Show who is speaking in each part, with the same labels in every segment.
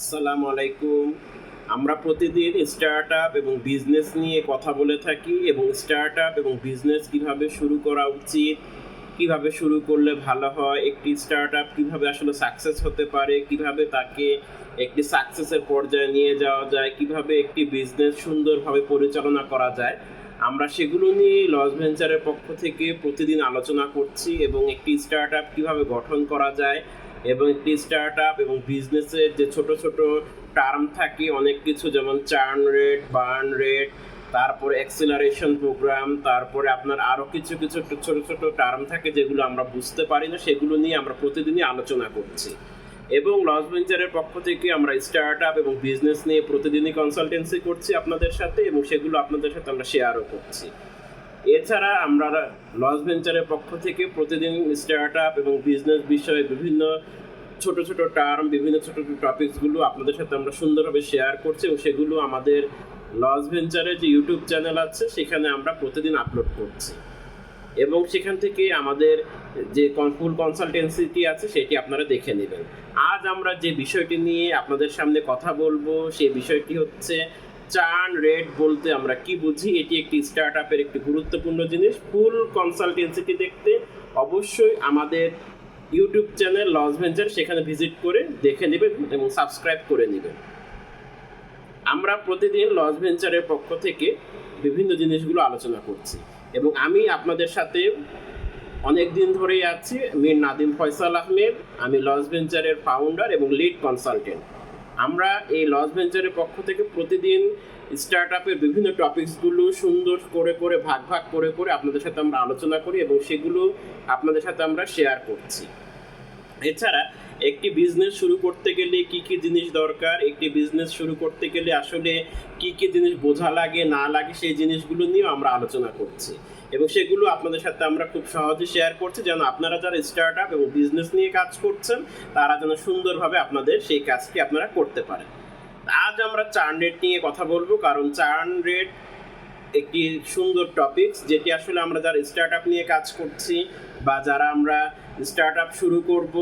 Speaker 1: আসসালামু আলাইকুম। আমরা প্রতিদিন স্টার্ট আপ এবং বিজনেস নিয়ে কথা বলে থাকি এবং স্টার্ট আপ এবং বিজনেস কীভাবে শুরু করা উচিত, কীভাবে শুরু করলে ভালো হয়, একটি স্টার্ট আপ কীভাবে আসলে সাকসেস হতে পারে, কীভাবে তাকে একটি সাকসেসের পর্যায়ে নিয়ে যাওয়া যায়, কীভাবে একটি বিজনেস সুন্দরভাবে পরিচালনা করা যায়, আমরা সেগুলো নিয়ে লস ভেঞ্চারের পক্ষ থেকে প্রতিদিন আলোচনা করছি এবং একটি স্টার্ট আপ কীভাবে গঠন করা যায় এবং একটি স্টার্ট আপ এবং বিজনেসের যে ছোট ছোট টার্ম থাকে, অনেক কিছু যেমন চার্ন রেট বার্ন রেট তারপরে অ্যাক্সিলারেশন প্রোগ্রাম তারপরে আপনার আরও কিছু কিছু ছোট ছোট টার্ম থাকে যেগুলো আমরা বুঝতে পারি না, সেগুলো নিয়ে আমরা প্রতিদিনই আলোচনা করছি। এবং লস ভেঞ্চারের পক্ষ থেকে আমরা স্টার্ট আপ এবং বিজনেস নিয়ে প্রতিদিনই কনসালটেন্সি করছি আপনাদের সাথে এবং সেগুলো আপনাদের সাথে আমরা শেয়ারও করছি। এছাড়া আমরা লস ভেঞ্চারের পক্ষ থেকে প্রতিদিন স্টার্ট আপ এবং বিজনেস বিষয়ে বিভিন্ন ছোট ছোট টার্ম বিভিন্ন ছোট ছোট টপিকসগুলো আপনাদের সাথে আমরা সুন্দরভাবে শেয়ার করছি এবং সেগুলো আমাদের লস ভেঞ্চারের যে ইউটিউব চ্যানেল আছে, সেখানে আমরা প্রতিদিন আপলোড করছি। এবং সেখান থেকে আমাদের যে ফুল কনসালটেন্সিটি আছে, সেটি আপনারা দেখে নেবেন। আজ আমরা যে বিষয়টি নিয়ে আপনাদের সামনে কথা বলব, সেই বিষয়টি হচ্ছে চার্ন রেট বলতে আমরা কি বুঝি? এটি একটি স্টার্ট আপের একটি গুরুত্বপূর্ণ জিনিস। ফুল কনসালটেন্সিটি দেখতে অবশ্যই আমাদের ইউটিউব চ্যানেল লস ভেঞ্চার সেখানে ভিজিট করে দেখে নেবেন এবং সাবস্ক্রাইব করে নেবেন। আমরা প্রতিদিন লস ভেঞ্চারের পক্ষ থেকে বিভিন্ন জিনিসগুলো আলোচনা করছি এবং আমি আপনাদের সাথে অনেক দিন ধরেই আছি। মীর নাদিম ফয়সাল আহমেদ, আমি লস ভেঞ্চারের ফাউন্ডার এবং লিড কনসালটেন্ট আমরা এই লস ভেঞ্চারের পক্ষ থেকে প্রতিদিন স্টার্ট আপের বিভিন্ন টপিকসগুলো সুন্দর করে করে, ভাগ ভাগ করে করে আপনাদের সাথে আমরা আলোচনা করি এবং সেগুলো আপনাদের সাথে আমরা শেয়ার করছি। এছাড়া একটি বিজনেস শুরু করতে গেলে কি কি জিনিস দরকার? একটি বিজনেস শুরু করতে গেলে আসলে কি কি জিনিস বোঝা লাগে, না লাগে সেই জিনিসগুলো নিয়েও আমরা আলোচনা করছি। এবং সেগুলো আপনাদের সাথে আমরা খুব সহজে শেয়ার করছি, যেন আপনারা যারা স্টার্ট আপ এবং বিজনেস নিয়ে কাজ করছেন, তারা যেন সুন্দরভাবে আপনাদের সেই কাজটি আপনারা করতে পারেন। আজ আমরা চার্ন রেট নিয়ে কথা বলব, কারণ চার্ন রেট একটি সুন্দর টপিকস যেটি আসলে আমরা যারা স্টার্ট আপ নিয়ে কাজ করছি, বা যারা আমরা স্টার্ট আপ শুরু করব,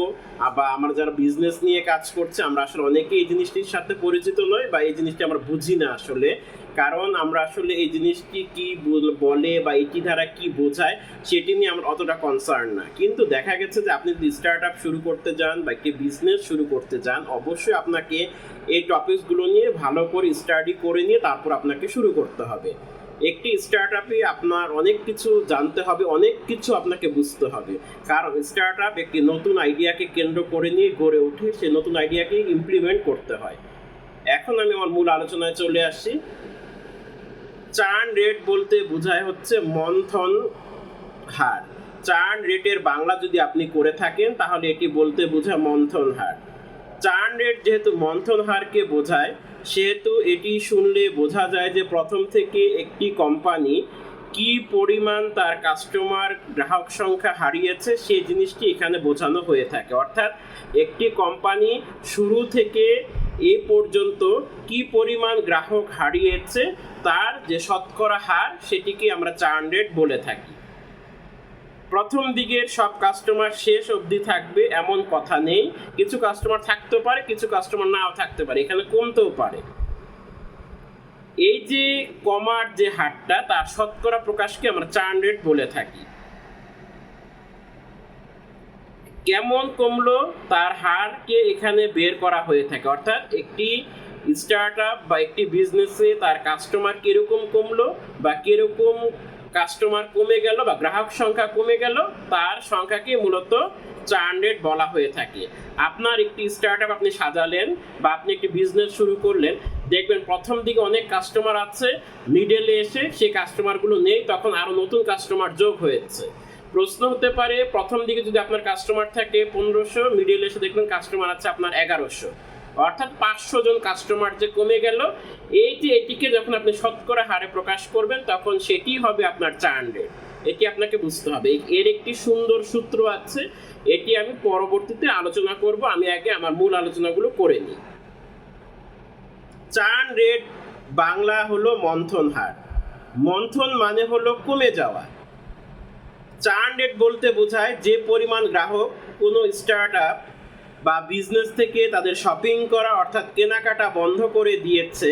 Speaker 1: বা আমরা যারা বিজনেস নিয়ে কাজ করছি, আমরা আসলে অনেকে এই জিনিসটির সাথে পরিচিত নয় বা এই জিনিসটি আমরা বুঝি না আসলে। কারণ আমরা আসলে এই জিনিসটি কি বল- বা এটি দ্বারা কি বোঝায় সেটি নিয়ে আমরা অতটা কনসার্ন না। কিন্তু দেখা গেছে যে আপনি যদি স্টার্ট আপ শুরু করতে যান বা একটি বিজনেস শুরু করতে যান, অবশ্যই আপনাকে এই টপিকসগুলো নিয়ে ভালো করে স্টাডি করে নিয়ে তারপর আপনাকে শুরু করতে হবে। একটি স্টার্ট আপে আপনার অনেক কিছু জানতে হবে, অনেক কিছু আপনাকে বুঝতে হবে। কারণ স্টার্ট আপ একটি নতুন আইডিয়াকে কেন্দ্র করে নিয়ে গড়ে উঠে সেই নতুন আইডিয়াকে ইমপ্লিমেন্ট করতে হয়। এখন আমি আমার মূল আলোচনায় চলে আসছি চার্ন রেট বলতে বোঝায় হচ্ছে মন্থন হার। চার্ন রেটের বাংলা যদি আপনি করে থাকেন, তাহলে এটি বলতে বোঝায় মন্থন হার। চার্ন রেট যেহেতু মন্থন হারকে বোঝায়, সেহেতু এটি শুনলে বোঝা যায় যে প্রথম থেকে একটি কোম্পানি কি পরিমাণ তার কাস্টমার গ্রাহক সংখ্যা হারিয়েছে, সেই জিনিসটি এখানে বোঝানো হয়ে থাকে। অর্থাৎ একটি কোম্পানি শুরু থেকে এ পর্যন্ত কি পরিমাণ গ্রাহক হারিয়েছে, তার যে শতকরা হার সেটিকে আমরা চার্ন রেট বলে থাকি। প্রথম দিকের সব কাস্টমার শেষ অবধি থাকবে এমন কথা নেই। কিছু কাস্টমার থাকতেও পারে, কিছু কাস্টমার নাও থাকতে পারে, এখানে কমতেও পারে। এই যে কমার যে হারটা, তার শতকরা প্রকাশকে আমরা চার্ন রেট বলে থাকি। কেমন কমলো তার হারকে এখানে বের করা হয়ে থাকে। অর্থাৎ একটি স্টার্ট আপ বা একটি বিজনেসে তার কাস্টমার কীরকম কমলো বা কীরকম কাস্টমার কমে গেল বা গ্রাহক সংখ্যা কমে গেল, তার সংখ্যাকে মূলত চার্ন রেট বলা হয়ে থাকে। আপনার একটি স্টার্ট আপ আপনি সাজালেন বা আপনি একটি বিজনেস শুরু করলেন, দেখবেন প্রথম দিকে অনেক কাস্টমার আছে মিডলে এসে সেই কাস্টমারগুলো নেই, তখন আরও নতুন কাস্টমার যোগ হয়েছে। প্রশ্ন হতে পারে, প্রথম দিকে যদি আপনার কাস্টমার থাকে পনেরোশো মিডিল এসে দেখবেন কাস্টমার আছে আপনার এগারোশো। অর্থাৎ পাঁচশো জন কাস্টমার যে কমে গেল, এইটি এটিকে যখন আপনি শতকরা হারে প্রকাশ করবেন, তখন সেটি হবে আপনার রেট এটি আপনাকে বুঝতে হবে। এর একটি সুন্দর সূত্র আছে, এটি আমি পরবর্তীতে আলোচনা করব, আমি আগে আমার মূল আলোচনাগুলো করে নিই। চার্ন রেট বাংলা হলো মন্থন হার। মন্থন মানে হলো কমে যাওয়া। চার্ন রেট বলতে বোঝায় যে পরিমাণ গ্রাহক কোনো স্টার্ট আপ বা বিজনেস থেকে তাদের শপিং করা অর্থাৎ কেনাকাটা বন্ধ করে দিয়েছে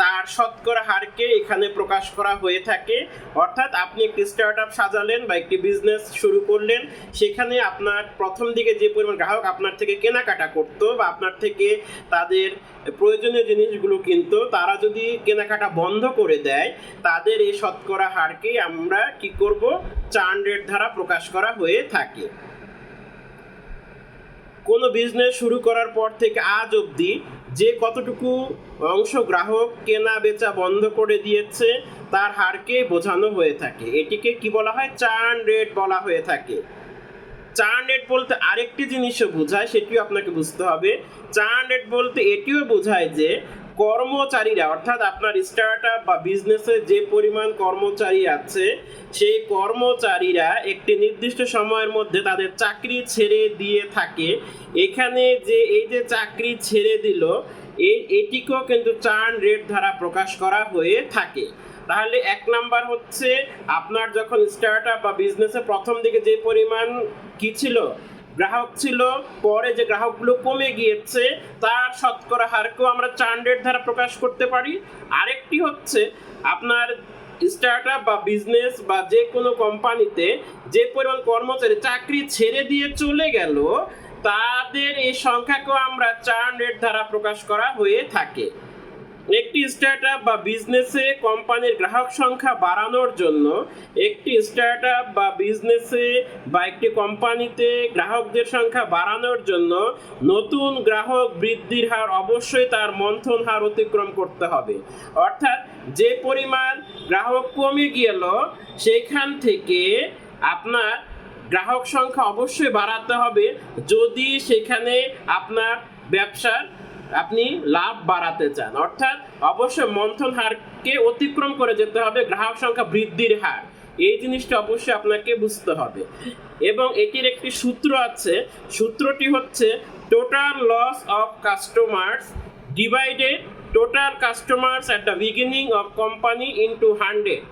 Speaker 1: তার শতকরা হারকে এখানে প্রকাশ করা হয়ে থাকে। অর্থাৎ আপনি একটি স্টার্ট আপ সাজালেন বা একটি বিজনেস শুরু করলেন, সেখানে আপনার প্রথম দিকে যে পরিমাণ গ্রাহক আপনার থেকে কেনাকাটা করতো বা আপনার থেকে তাদের প্রয়োজনীয় জিনিসগুলো কিন্তু, তারা যদি কেনাকাটা বন্ধ করে দেয়, তাদের এই শতকরা হারকে আমরা কি করব? চার্ন রেট দ্বারা প্রকাশ করা হয়ে থাকে। কোনো বিজনেস শুরু করার পর থেকে আজ অবধি যে কতটুকু অংশ গ্রাহক কেনা বেচা বন্ধ করে দিয়েছে, তার হারকে বোঝানো হয়ে থাকে। এটিকে কি বলা হয়? চার্ন রেট বলা হয়ে থাকে। চার্ন রেট বলতে আরেকটি জিনিসও বোঝায়, সেটিও আপনাকে বুঝতে হবে। চার্ন রেট বলতে এটিও বোঝায় যে কর্মচারীরা, অর্থাৎ আপনার স্টার্ট আপ বা বিজনেসে যে পরিমাণ কর্মচারী আছে, সেই কর্মচারীরা একটি নির্দিষ্ট সময়ের মধ্যে তাদের চাকরি ছেড়ে দিয়ে থাকে। এখানে যে এই যে চাকরি ছেড়ে দিল এই এটিকেও কিন্তু চার্ন রেট দ্বারা প্রকাশ করা হয়ে থাকে। তাহলে এক নাম্বার হচ্ছে, আপনার যখন স্টার্ট আপ বা বিজনেসে প্রথম দিকে যে পরিমাণ কি ছিল? গ্রাহক ছিল, পরে যে গ্রাহকগুলো কমে গিয়েছে, তার শতকরা হারকেও আমরা চার্ন রেট দ্বারা প্রকাশ করতে পারি। আরেকটি হচ্ছে, আপনার স্টার্ট বা বিজনেস বা যে কোনো কোম্পানিতে যে পরিমাণ কর্মচারী চাকরি ছেড়ে দিয়ে চলে গেল, তাদের এই সংখ্যাকেও আমরা চার্ন রেট দ্বারা প্রকাশ করা হয়ে থাকে। একটি স্টার্টআপ বা বিজনেসে কোম্পানির গ্রাহক সংখ্যা বাড়ানোর জন্য একটি স্টার্টআপ বা বিজনেসে বা একটি কোম্পানিতে গ্রাহকদের সংখ্যা বাড়ানোর জন্য নতুন গ্রাহক বৃদ্ধির হার অবশ্যই তার মন্থন হার অতিক্রম করতে হবে। অর্থাৎ যে পরিমাণ গ্রাহক কমে গেল সেখান থেকে আপনার গ্রাহক সংখ্যা অবশ্যই বাড়াতে হবে। যদি সেখানে আপনার ব্যবসার আপনি লাভ বাড়াতে চান। অর্থাৎ অবশ্যই মন্থন হারকে অতিক্রম করে যেতে হবে, গ্রাহক সংখ্যা বৃদ্ধির হার। এই জিনিসটা অবশ্যই আপনাকে বুঝতে হবে। এবং এটির একটি সূত্র আছে। সূত্রটি হচ্ছে total loss of customers divided total customers at the beginning of company into hundred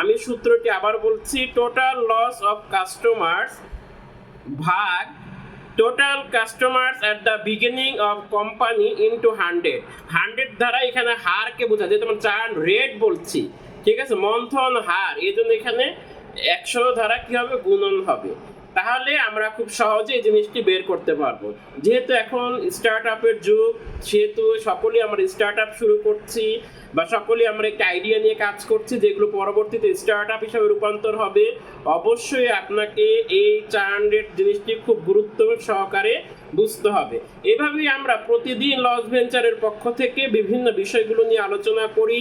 Speaker 1: আমি সূত্রটি আবার বলছি টোটাল লস অফ কাস্টমার্স ভাগ total customers at the beginning of company into hundred hundred দ্বারা এখানে হারকে বোঝা যেহেতু আমরা চার্ন রেট বলছি, ঠিক আছে? মন্থন হার, এই জন্য এখানে একশো দ্বারা কি হবে? গুণন হবে। তাহলে আমরা খুব সহজে এই জিনিসটি বের করতে পারব। যেহেতু এখন স্টার্ট আপের যুগ, সেহেতু সকলেই আমরা স্টার্ট আপ শুরু করছি বা সকলেই আমরা একটা আইডিয়া নিয়ে কাজ করছি যেগুলো পরবর্তীতে স্টার্ট আপ হিসাবে রূপান্তর হবে, অবশ্যই আপনাকে এই চার্ন রেট জিনিসটি খুব গুরুত্ব সহকারে বুঝতে হবে। এভাবেই আমরা প্রতিদিন লস ভেঞ্চারের পক্ষ থেকে বিভিন্ন বিষয়গুলো নিয়ে আলোচনা করি,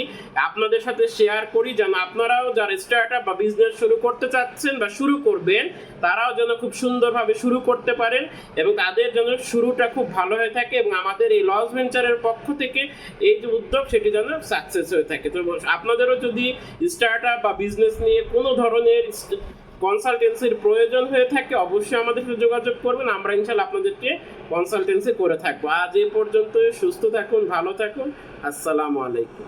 Speaker 1: আপনাদের সাথে শেয়ার করি, যেন আপনারাও যারা স্টার্ট আপ বা বিজনেস শুরু করতে চাচ্ছেন বা শুরু করবেন, তারাও যেন খুব সুন্দরভাবে শুরু করতে পারেন এবং তাদের যেন শুরুটা খুব ভালো হয়ে থাকে এবং আমাদের এই লস ভেঞ্চারের পক্ষ থেকে এই যে উদ্যোগ, সেটি যেন সাকসেস হয়ে থাকে। তো আপনাদেরও যদি স্টার্ট আপ বা বিজনেস নিয়ে কোনো ধরনের কনসালটেন্সির প্রয়োজন হয়ে থাকে, অবশ্যই আমাদের সাথে যোগাযোগ করবেন। আমরা ইনশাল্লাহ আপনাদেরকে কনসালটেন্সি করে থাকব। আজ এ পর্যন্ত সুস্থ থাকুন, ভালো থাকুন। আসসালামু আলাইকুম।